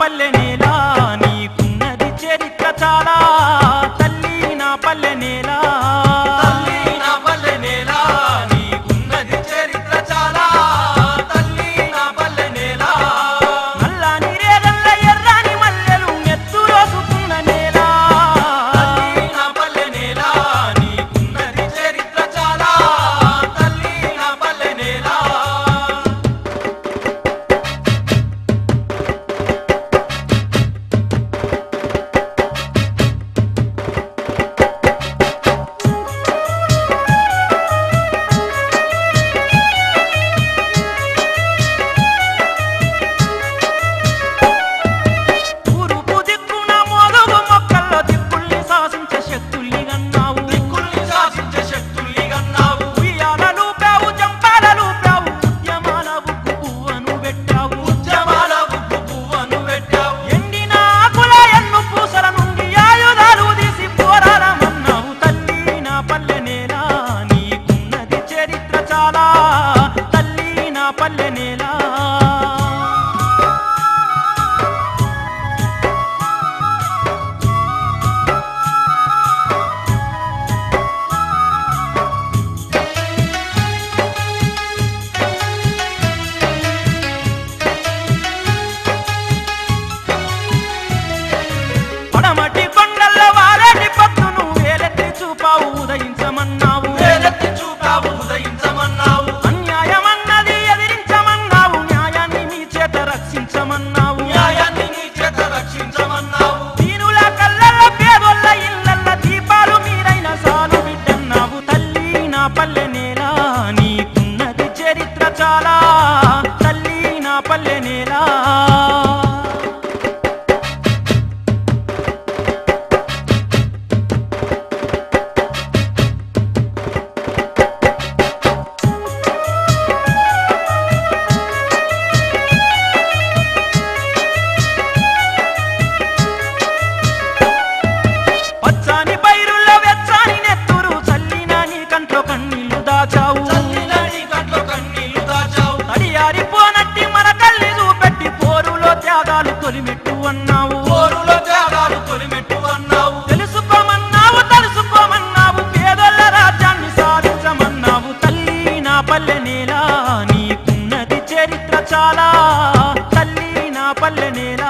పల్లె నేలా నీకున్నది చరిత్ర చాలా. ఉదయించమన్నావు. వేలెత్తి చూపావు ఉదయించమన్నావు. అన్యాయమన్నది ఎదిరించమన్నావు. న్యాయాన్ని నీ చేత రక్షించమన్నావు. న్యాయాన్ని నీ చేత రక్షించమన్నావు. దీనుల కళ్ళల్ల పేదొల్ల ఇళ్ళల్ల దీపాలు మీరైన సాలు బిడ్డన్నావు. తల్లి నా పల్లె నేల నీకున్నది చరిత్ర చాలా. తల్లి నా పల్లె నేల అన్నావు. పోరులో త్యాగాలు తొలిమెట్టు అన్నావు తెలుసుకోమన్నావు తెలుసుకోమన్నావు పేదోళ్ళ రాజ్యాన్ని సాధించమన్నావు. తల్లి నా పల్లె నేల నీకున్నది చరిత్ర చాలా. తల్లి నా పల్లె నేల